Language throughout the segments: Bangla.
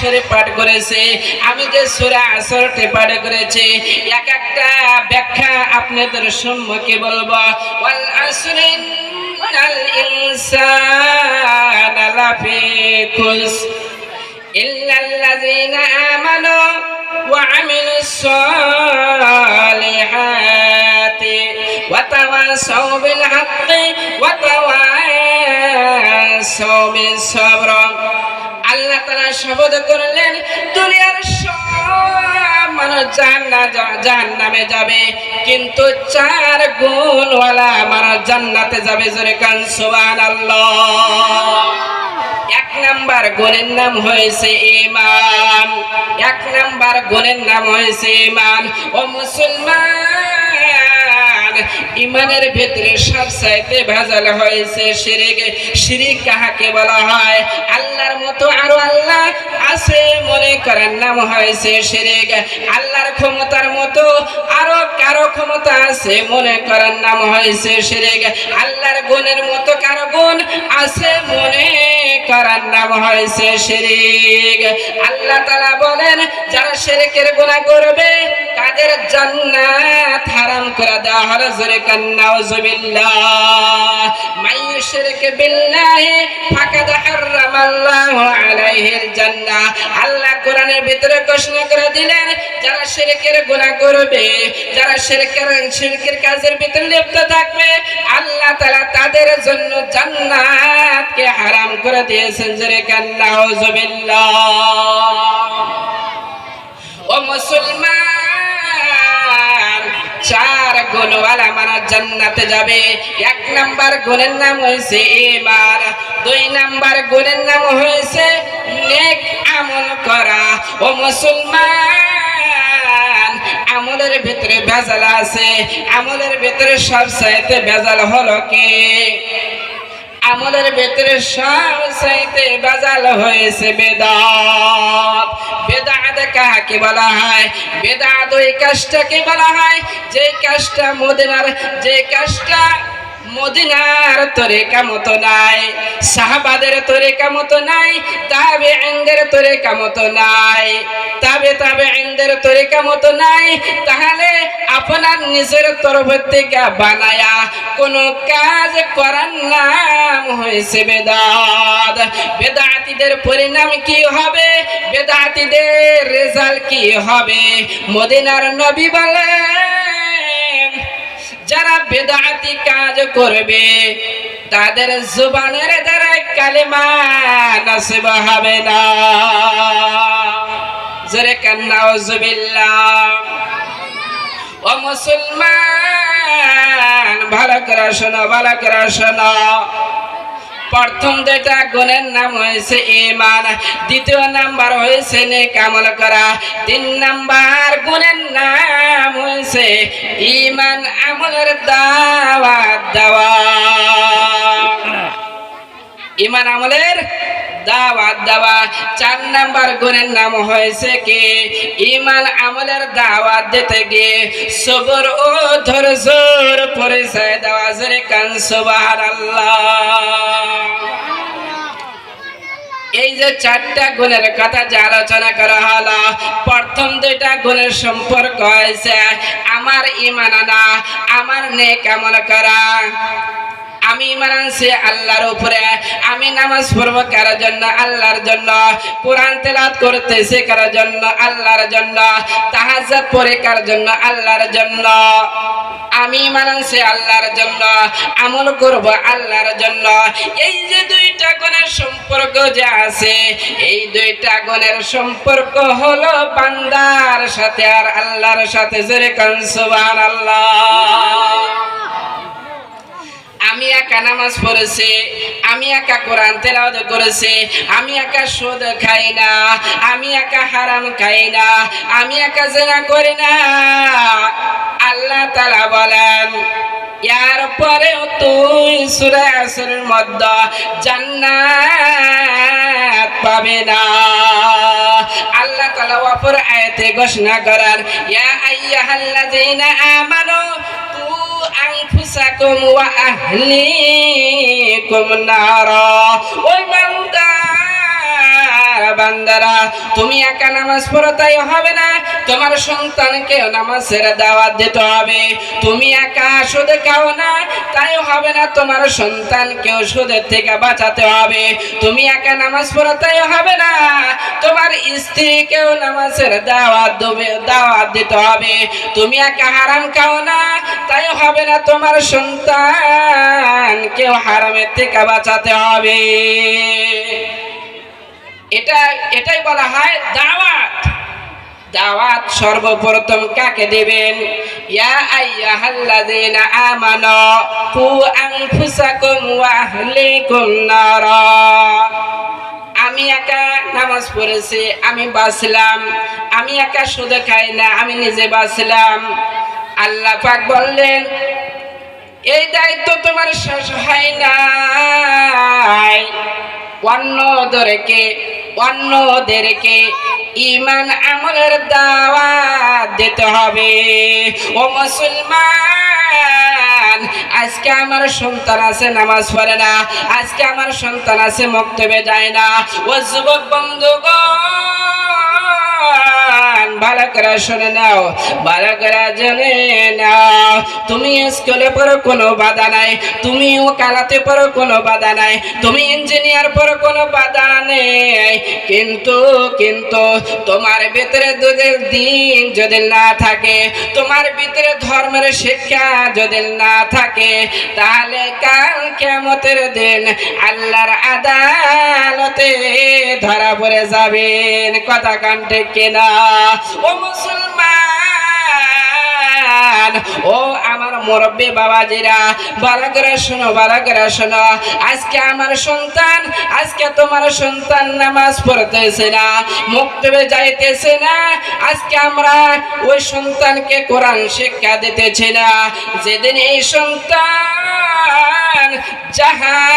শরীফ পাঠ করেছে আমি যে সূরা আসরটি পাঠ করেছি এক একটা ব্যাখ্যা আপনাদের সম্মুখে বলবো ওয়াল আসরি ইন্নাল ইনসানা লাফি খুস إلا الذين آمنوا وعملوا الصالحات وتواصوا بالحق وتواصوا بالصبر আল্লাহ তারা শপথ করলেন দুনিয়ার সব মানুষ জাহান নামে যাবে কিন্তু চার গুণওয়ালা মানুষ জান্নাতে যাবে জোরে কান সুবান আল্লাহ এক নাম্বার গুণের নাম হয়েছে ইমান এক নাম্বার গুণের নাম হয়েছে ইমান ও মুসলমান ইমানের ভিতরে সব চাইতে ভেজাল হয়েছে শিরিক শিরিক কাহাকে বলা হয়? আল্লাহর মতো আরও আল্লাহ আছে, মনে করার নাম হয়েছে শিরিক। আল্লাহর ক্ষমতার মতো আরও কারও ক্ষমতা আছে, মনে করার নাম হয়েছে শিরিক। আল্লাহর গুণের মতো কারও গুণ আছে, মনে করার নাম হয়েছে শিরিক। আল্লাহ তাআলা বলেন, যারা শিরিকের গুনাহ করবে, তাদের জান্নাত হারাম করে দেওয়া হলো। জোরে কান্না উজুবিল্লাহ মাই ইউশরিক বিল্লাহি ফাকাদ আল্লাহ কোরআনের ভিতরে ঘোষণা করে দিলেন, যারা শিরকের গুনাহ করবে, যারা কাজের ভিতরে লিপ্ত থাকবে, আল্লাহ তাআলা তাদের জন্য জান্নাতকে হারাম করে দিয়েছেন জোরে ও মুসলমান চার গুণওয়ালা মানা জান্নাতে যাবে। এক নাম্বার গুণের নাম হয়েছে ইমান দুই নাম্বার গুণের নাম হয়েছে নেক আমল করা। ও মুসলমান, আমলের ভিতরে ভেজাল আছে। আমলের ভিতরে সব চাইতে ভেজাল হলো কি? আমলের ভেতরে সব সাইতে বাজাল হয়েছে বেদাত। বেদাত কাকে বলা হয়? বেদাত ওই কাজটাকে বলা হয়, যে কাজটা মদিনার, যে কাজটা মদিনার তরিকা মতো নাই, সাহাবাদের তরিকা মতো নাই তাবে আইনদের তরিকা মতো নাই। তাবে তাবে আইনদের তরিকা মতো নাই, তাহলে আপনার নিজের তরফ থেকে বানায়া কোন কাজ করার নাম হয়েছে বেদাত। বেদাতিদের পরিণাম কি হবে? বেদাতিদের রেজাল্ট কি হবে? মদিনার নবী বলেন যারা বেদাতি কাজ করবে, তাদের জুবানের দ্বারা কালেমা নসিব হবে না। জোরে কান্না ও মুসলমান, ভালো করে শোনো, ভালো করে শোনো। প্রথম যেটা গুণের নাম হয়েছে ইমান দ্বিতীয় নাম্বার হয়েছে নেক আমল করা, তিন নাম্বার গুণের নাম হয়েছে ইমান আমলের দাওয়াত দেওয়া। ইমান আমলের দাওয়াত দেওয়া। চার নাম্বার গুণের নাম হয়েছে কি? ইমান আমলের দাওয়াত দিতে গিয়ে সবর ও ধৈর্যর পরিচয় দেওয়া। জোরে কান এই যে চারটা গুণের কথা যে আলোচনা করা হলো, প্রথম দুইটা গুণের সম্পর্ক হয়েছে, আমার ইমান আমার নে কেমন করা। আমি ইমান আনছি আল্লাহর উপরে। আমি নামাজ পড়ব কার জন্য? আল্লাহর জন্য। কোরআন তেলাত করতেছি কার জন্য? আল্লাহর জন্য। তাহাজ্জুদ পড়ে কার জন্য? আল্লাহর জন্য। আমি ইমান আনছি আল্লাহর জন্য। আমল করব আল্লাহর জন্য। এই যে দুইটা গুণের সম্পর্ক যে আছে, এই দুইটা গুণের সম্পর্ক হলো বান্দার সাথে আর আল্লাহর সাথে। জোরে কান, সুবহানাল্লাহ। আমি একা নামাজ পড়েছে, আমি একা কোরআন তেলাওয়াত করেছে, আমি একা সুদ খাই না, আমি একা হারাম খাই না, আমি একা জেনা করি না। আল্লাহ তাআলা বলেন ইয়ার পরেও তুই সূরা আসরের মধ্যে জান্নাত পাবে না। আল্লাহ তাআলা অপর আয়াতে ঘোষণা করেন, ইয়া আইয়ুহাল্লাযীনা আমানু أنفسكم وأهليكم نارا ওই বান্দার, তুমি একা নামাজ পড়ো, তাই হবে না। তোমার সন্তানকে নামাজের দাওয়াত দিতে হবে। তুমি একা সুদ খাও না, তাই হবে না। তোমার সন্তানকেও সুদের থেকে বাঁচাতে হবে। তুমি একা নামাজ পড়ো, তাই হবে না। তোমার স্ত্রীকেও নামাজের দাওয়াত দেবে, দাওয়াত দিতে হবে। তুমি একা হারাম খাও না, তাই হবে না। তোমার সন্তানকেও হারামের থেকে বাঁচাতে হবে। এটা, এটাই বলা হয় দাওয়াত। দাওয়াত সর্বপ্রথম কাকে দেবেন? ইয়া আইয়াহাল্লাযীনা আমানু, কু আনফুসাকুম ওয়া আহলিকুম নারা। আমি একা নামাজ পড়েছি, আমি বাঁচলাম, আমি একা শুধু খাই না, আমি নিজে বাঁচলাম। আল্লাহ পাক বললেন, এই দায়িত্ব তোমার শেষ হয় না নাই। অন্যদেরকে অন্যদেরকে ইমান আমলের দাওয়াত দিতে হবে। ও মুসলমান, আজকে আমার সন্তান আছে, নামাজ পড়ে না। আজকে আমার সন্তান আছে, মক্তবে যায় না। ও যুবক বন্ধুগণ ভালো করে শুনে নাও ভালো করে জেনে নাও। তুমি স্কুলে পড়ো, কোনো বাধা নাই। তুমি ওকালাতে পড়ো, কোনো বাধা নাই। তুমি ইঞ্জিনিয়ার পড়ো, কোনো বাধা নেই। কিন্তু কিন্তু তোমার ভিতরে দুধের দিন যদি না থাকে, তোমার ভিতরে ধর্মের শিক্ষা যদি না থাকে, তাহলে কাল কেমতের দিন আল্লাহর আদালতে ধরা পড়ে যাবেন। কথা কেনা? ও মুসলমান, ও আমার মুরব্বী বাবাজিরা, ভালো করে শোনো করে শোনো। আজকে আমার সন্তান, আজকে তোমার সন্তান নামাজ পড়তেছে না, মুক্তবে যাইতেছে না। আজকে আমরা ওই সন্তানকে কোরআন শিক্ষা দিতেছি না। যেদিন এই সন্তান জাহান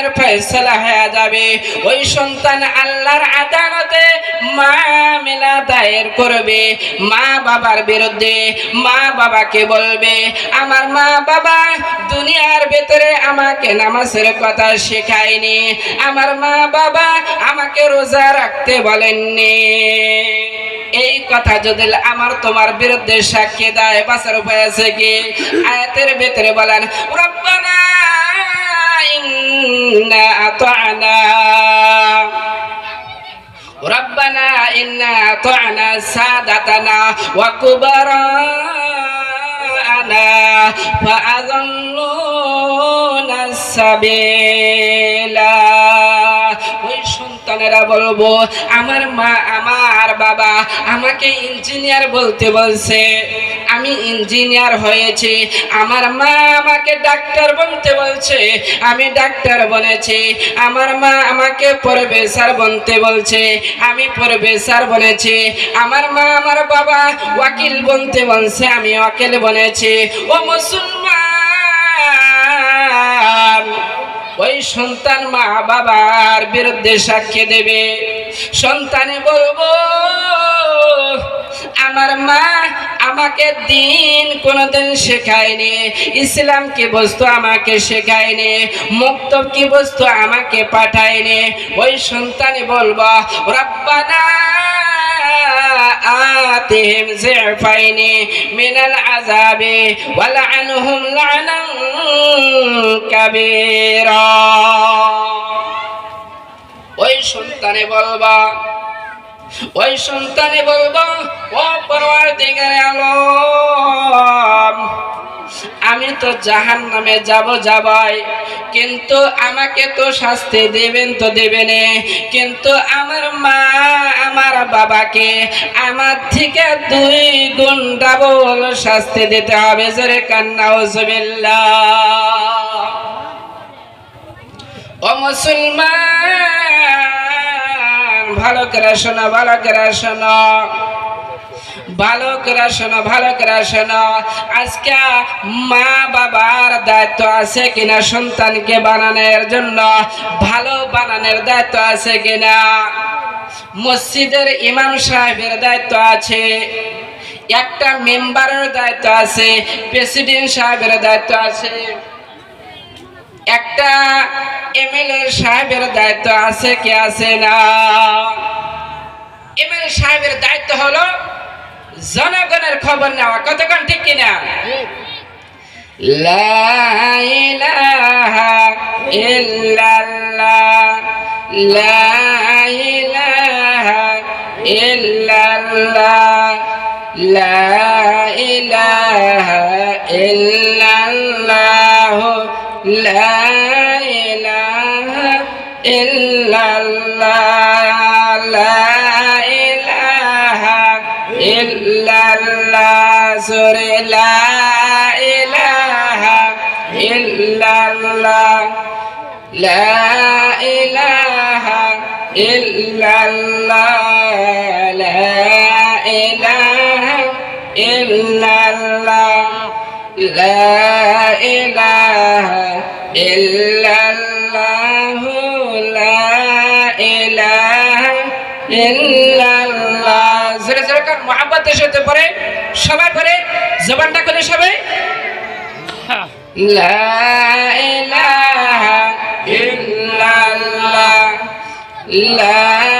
নামের ফয়সলা হয়ে যাবে। ওই সন্তান আল্লাহর আদালতে মামলা দায়ের করবে। মা বাবার বিরুদ্ধে মা বাবাকে বলবে, আমার মা বাবা দুনিয়ার ভেতরে আমাকে নামাজের কথা শেখায়নি। আমার মা বাবা আমাকে রোজা রাখতে বলেননি। এই কথা যদি আমার তোমার বিরুদ্ধে সাক্ষী দেয়, বাঁচার উপায় আছে কি? আয়াতের ভেতরে বলেন, রব্বানা إنا أطعنا ربنا إنا أطعنا سادتنا وكبراءنا فأضلونا السبيلا সন্তানেরা বলব, আমার মা, আমার বাবা আমাকে ইঞ্জিনিয়ার বলতে বলছে। আমি ইঞ্জিনিয়ার হয়েছি। আমার মা আমাকে ডাক্তার বলতে বলছে। আমি ডাক্তার বলেছি আমার মা আমাকে প্রফেসর বলতে বলছে। আমি প্রফেসর বলেছি আমার মা, আমার বাবা ওয়াকিল বলতে বলছে। আমি ওয়াকিল বলেছি ও মুসলমান ওই সন্তান মা বাবার বিরুদ্ধে সাক্ষী দেবে। সন্তানে বলব, আমার মা আমাকে দিন কোনোদিন শেখায়নি ইসলাম কি বস্তু আমাকে শেখায়নি, মুক্ত কি বস্তু আমাকে পাঠায়নি। ওই সন্তানে বলব, রব্বানা آتهم ضعفين من العذاب ولعنهم لعنا كبيرا ওই সন্তানে বলবা ওই সন্তানে বলবো ও পরওয়ার দিগারে আলম আমি তো জাহান নামে যাব যাবাই। কিন্তু আমাকে তো শাস্তি দেবেন তো দেবেন। কিন্তু আমার মা, আমার বাবাকে আমার থেকে দুই গুণ ডাবল শাস্তি দিতে হবে। জোরে কান্না ওজবিল্লা ও মুসলমান, ভালো করে শোনো, ভালো করে শোনো। ভালো করে শোনো, ভালো করে শোনো। আজকে মা বাবার দায়িত্ব আছে কিনা, সন্তানকে বানানোর জন্য, ভালো বানানোর দায়িত্ব আছে কিনা? মসজিদের ইমাম সাহেবের দায়িত্ব আছে, একটা মেম্বারের দায়িত্ব আছে, প্রেসিডেন্ট সাহেবের দায়িত্ব আছে, একটা এমএলএ সাহেবের দায়িত্ব আছে কি আছে না? সাহেবের দায়িত্ব হলো জনগণের খবর নেওয়া কতক্ষণ ঠিক কিনা? লা ইলাহা ইল্লাল্লাহ। লা ইলাহা ইল্লাল্লাহ। লা ইলাহা ইল্লাল্লাহ। লা ইল্লাল্লাহ। লা ইলাহা ইল্লাল্লাহ সুরে লা ইলাহা ইল্লাল্লাহ লা ইলাহা ইল্লাল্লাহ লা ইলাহা ইল্লাল্লাহ লা ইলাহা ইল্লাল্লাহ লা ইলাহা ইল্লাল্লাহ জোরে জোরে কার মোহাম্মতের হতে পারে সবাই পারে জবানটা করে সবাই লা ইলাহা ইল্লাল্লাহ, লা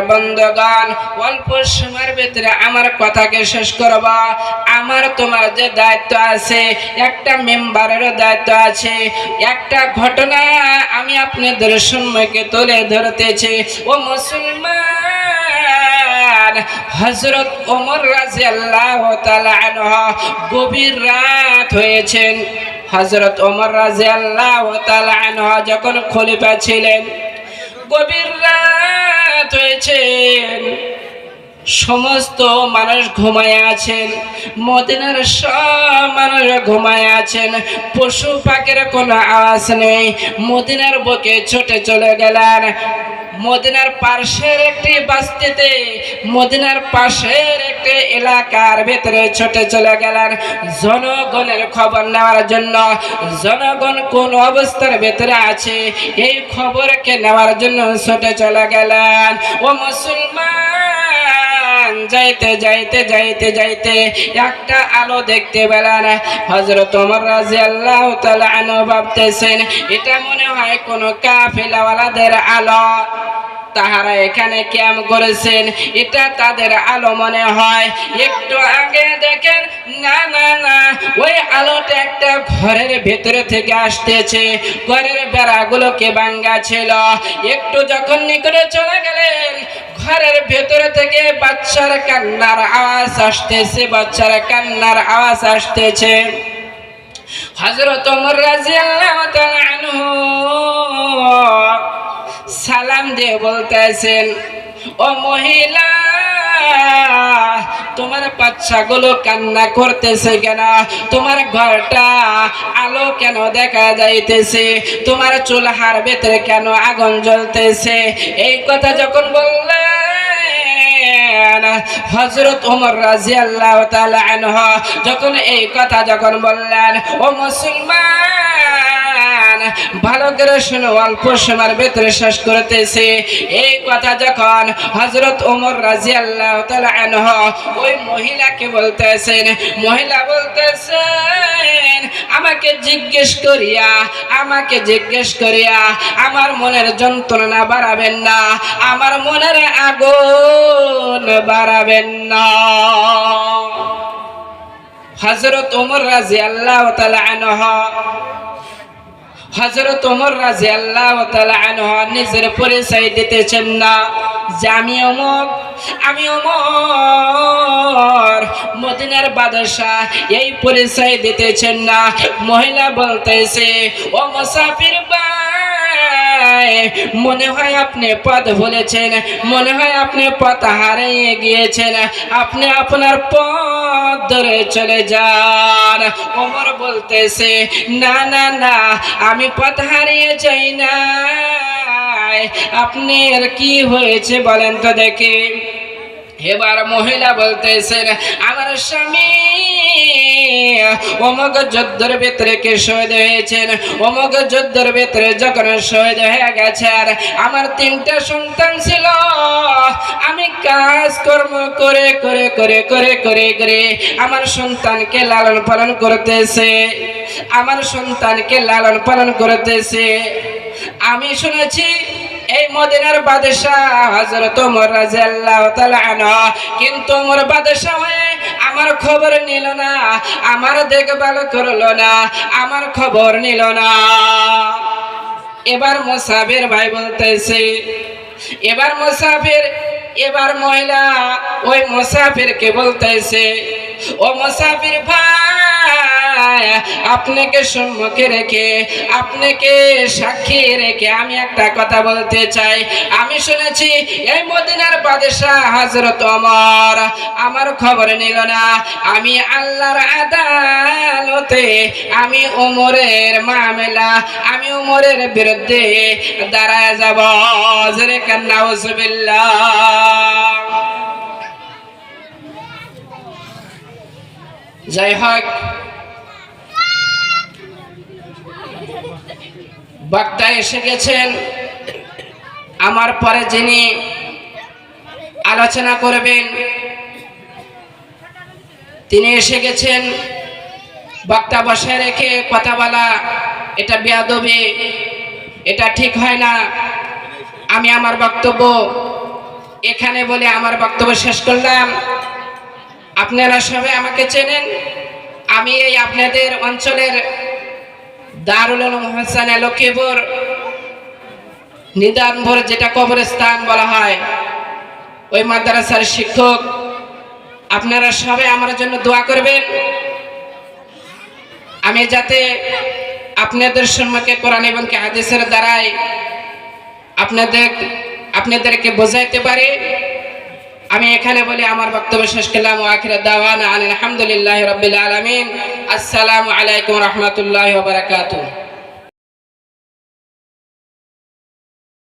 আমার অল্প সময়ের ভিতরে আমার কথাকে শেষ করব। আমার তোমার যে দায়িত্ব আছে, একটা মেম্বারেরও দায়িত্ব আছে। একটা ঘটনা আমি আপনাদের সম্মুখে তুলে ধরতেছি। ও মুসলমান হজরত ওমর রাজি আল্লাহ গভীর রাত হয়েছেন। হজরত ওমর রাজি আল্লাহ যখন খলিফা ছিলেন গভীর রাত হয়েছেন সমস্ত মানুষ ঘুমায় আছেন। মদিনার সব মানুষ ঘুমায় আছেন। পশু পাখির কোনো আওয়াজ নেই। মদিনার বুকে ছুটে চলে গেলেন। মদিনার পাশের একটি বাস্তিতে, মদিনার পাশের একটি এলাকার ভেতরে ছুটে চলে গেলেন। জনগণের খবর নেওয়ার জন্য জনগণ কোন অবস্থার ভেতরে আছে, এই খবরকে নেওয়ার জন্য ছুটে চলে গেলেন। ও মুসলমান, যাইতে যাইতে যাইতে যাইতে একটা আলো দেখতে পেলেন। হজরত ওমর রাজি আল্লাহ আনো ভাবতেছেন, এটা মনে হয় কোনো কাফিলাওয়ালাদের আলো। তাহারা এখানে ক্যাম করেছেন। এটা তাদের আলো মনে হয়। একটু আগে দেখেন, না না না, ওই আলোটা একটা ঘরের ভেতরে থেকে আসতেছে। ঘরের বেড়াগুলোকে ভাঙ্গা ছিল? একটু যখন নিকটে চলে গেলেন, ঘরের ভেতরে থেকে বাচ্চার কান্নার আওয়াজ আসতেছে, বাচ্চার কান্নার আওয়াজ আসতেছে। হজরত তাআলা আনহু সালাম দিয়ে বলতেছেন, ও মহিলা, তোমার বাচ্চাগুলো কান্না করতেছে কেন? তোমার ঘরটা আলো কেন দেখা যাইতেছে? তোমার চুলহার ভেতরে কেন আগুন জ্বলতেছে? এই কথা যখন বললেন হজরত ওমর রাজি আল্লাহ যখন এই কথা যখন বললেন, ও মুসলমান ভালো করে শুনে, অল্প সময়ের ভেতরে শেষ করতেছে। এই কথা যখন হজরত ওমর রাজি আল্লাহ ওই মহিলাকে বলতেছেন, মহিলা বলতেছেন, আমাকে জিজ্ঞেস করিয়া, আমাকে জিজ্ঞেস করিয়া, আমার মনের যন্ত্রণা বাড়াবেন না, আমার মনের আগুন বাড়াবেন না। হজরত ওমর রাজি আল্লাহ আনহা হজরত ওমর রাজি আল্লাহ নিজের পরিচয় দিতেছেন না। যে আমি অমর আমি অমর মদিনার বাদশাহ এই পরিচয় দিতেছেন না। মহিলা বলতেছে, ও মুসাফির বা মনে হয় আপনি পথ ভুলেছেন, মনে হয় আপনি পথ হারিয়ে গিয়েছেন। আপনি আপনার পথ ধরে চলে যান। ওমর বলতেছে, না না না, আমি পথ হারিয়ে যাই না আপনার কি হয়েছে বলেন তো দেখি। এবার মহিলা বলতেছেন আমার স্বামী অমক যুদ্ধের ভিতরে কে শহীদ হয়েছেন? অমক যুদ্ধের ভিতরে যখন শহীদ হয়ে গেছেন আমার তিনটা সন্তান ছিল, আমি কাজ কর্ম করে করে করে করে করে করে আমার সন্তানকে লালন পালন করতেছে। আমার সন্তানকে লালন পালন করতেছে। আমি শুনেছি এই মদিনার বাদশাহ হযরত ওমর রাদিয়াল্লাহু তাআলা আনহু। কিন্তু ওমর বাদশাহ হয়ে আমার খবর নিল না, আমার দেখভাল করল না, আমার খবর নিল না। এবার মুসাফির ভাই বলতেছে, এবার মুসাফির, এবার মহিলা ওই মুসাফিরকে বলতেছে, ও মুসাফির ভাই আপনাকে সম্মুখে রেখে, আপনাকে সাক্ষী রেখে আমি একটা কথা বলতে চাই। আমি শুনেছি, এই মদিনার বাদশাহ হযরত ওমর আমার খবর নিল না। আমি আল্লাহর আদালতে আমি ওমরের মামলা, আমি ওমরের বিরুদ্ধে দাঁড়ায় যাব। জোরে কান্না যাই হোক বক্তা এসে গেছেন। আমার পরে যিনি আলোচনা করবেন, তিনি এসে গেছেন। বক্তা বসায় রেখে কথা বলা, এটা বেয়াদবি, এটা ঠিক হয় না। আমি আমার বক্তব্য এখানে বলে আমার বক্তব্য শেষ করলাম। আপনারা সবাই আমাকে চেনেন। আমি এই আপনাদের অঞ্চলের দারুল হাসানে লক্ষ্মীপুর নিদানপুর যেটা কবরস্থান বলা হয়, ওই মাদ্রাসার শিক্ষক, আপনারা সবাই আমার জন্য দোয়া করবেন। আমি যাতে আপনাদের সম্মুখে কোরআন এবং কি হাদিসের দ্বারাই আপনাদের, আপনাদেরকে বোঝাইতে পারি। আমি এখানে বলে, আমার বক্তব্য শেষ করলাম আখির দাওয়ানা আলহামদুলিল্লাহ রবিল আলমিন। আসসালামু আলাইকুম রহমতুল্লাহ বারাকাতুহ।